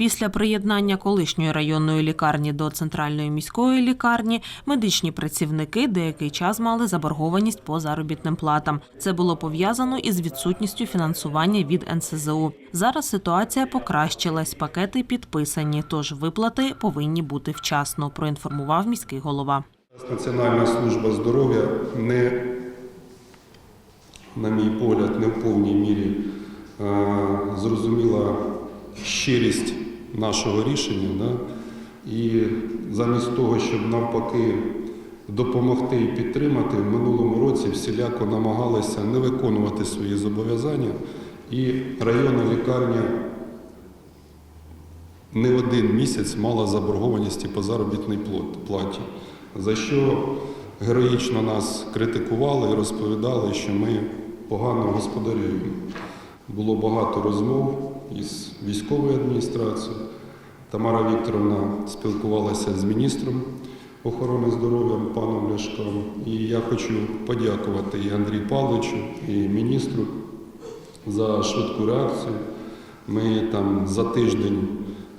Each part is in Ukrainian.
Після приєднання колишньої районної лікарні до центральної міської лікарні медичні працівники деякий час мали заборгованість по заробітним платам. Це було пов'язано із відсутністю фінансування від НСЗУ. Зараз ситуація покращилась, пакети підписані, тож виплати повинні бути вчасно. Проінформував міський голова. Національна служба здоров'я не, на мій погляд, не в повній мірі е, зрозуміла щирість нашого рішення. Да? І замість того, щоб навпаки допомогти і підтримати, в минулому році всіляко намагалися не виконувати свої зобов'язання. І районна лікарня не один місяць мала заборгованості по заробітній платі, за що героїчно нас критикували і розповідали, що ми погано господарюємо. Було багато розмов із військовою адміністрацією. Тамара Вікторовна спілкувалася з міністром охорони здоров'я паном Ляшком. І я хочу подякувати і Андрію Павловичу, і міністру за швидку реакцію. Ми там за тиждень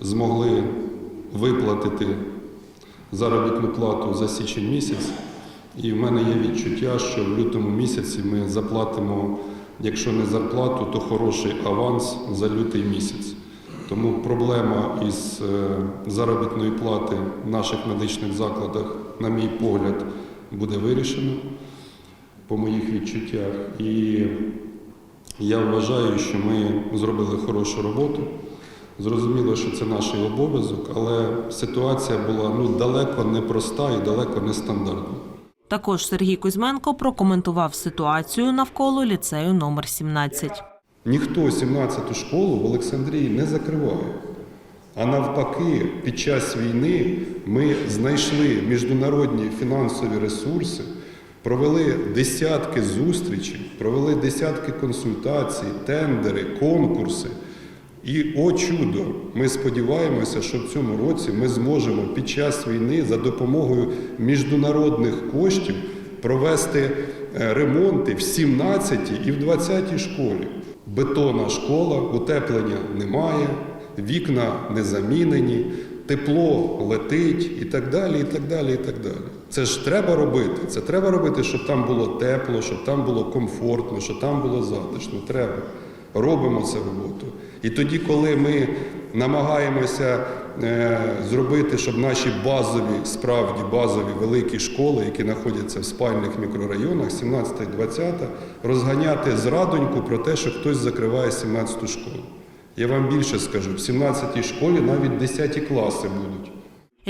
змогли виплатити заробітну плату за січень місяць. І в мене є відчуття, що в лютому місяці ми заплатимо, якщо не зарплату, то хороший аванс за лютий місяць. Тому проблема із е, заробітної плати в наших медичних закладах, на мій погляд, буде вирішена по моїх відчуттях. І я вважаю, що ми зробили хорошу роботу. Зрозуміло, що це наш обов'язок, але ситуація була ну, далеко не проста і далеко не стандартна. Також Сергій Кузьменко прокоментував ситуацію навколо ліцею номер 17. Ніхто 17-ту школу в Олександрії не закриває. А навпаки, під час війни ми знайшли міжнародні фінансові ресурси, провели десятки зустрічей, провели десятки консультацій, тендери, конкурси. І о чудо! Ми сподіваємося, що в цьому році ми зможемо під час війни за допомогою міжнародних коштів провести е, ремонти в 17 і в 20 школі. Бетонна школа, утеплення немає, вікна не замінені, тепло летить і так далі. і так далі, і так далі. Це ж треба робити. Це треба робити, щоб там було тепло, щоб там було комфортно, щоб там було затишно. Треба. Робимо цю роботу. І тоді, коли ми намагаємося е, зробити, щоб наші базові, справді базові великі школи, які знаходяться в спальних мікрорайонах, 17 і 20, розганяти зрадоньку про те, що хтось закриває 17-ту школу. Я вам більше скажу, в 17-й школі навіть 10 класи будуть.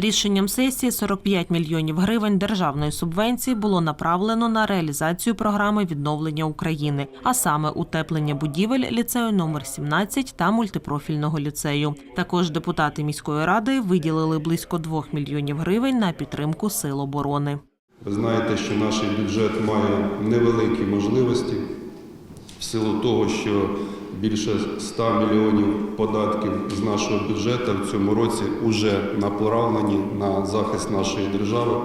Рішенням сесії 45 мільйонів гривень державної субвенції було направлено на реалізацію програми відновлення України, а саме утеплення будівель ліцею номер 17 та мультипрофільного ліцею. Також депутати міської ради виділили близько 2 мільйонів гривень на підтримку сил оборони. Ви знаєте, що наш бюджет має невеликі можливості в силу того, що більше 100 мільйонів податків з нашого бюджету в цьому році вже направлені на захист нашої держави,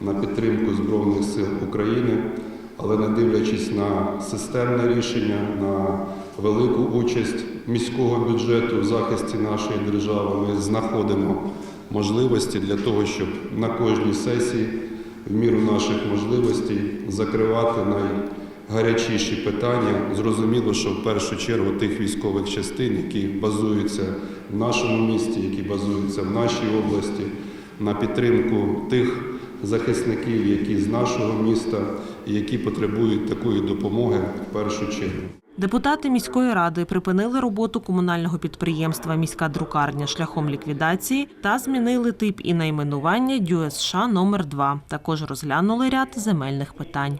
на підтримку Збройних сил України. Але не дивлячись на системне рішення, на велику участь міського бюджету в захисті нашої держави, ми знаходимо можливості для того, щоб на кожній сесії в міру наших можливостей закривати найгарячіші питання. Зрозуміло, що в першу чергу тих військових частин, які базуються в нашому місті, які базуються в нашій області, на підтримку тих захисників, які з нашого міста і які потребують такої допомоги в першу чергу. Депутати міської ради припинили роботу комунального підприємства Міська друкарня шляхом ліквідації та змінили тип і найменування ДЮСШ номер 2 Також розглянули ряд земельних питань.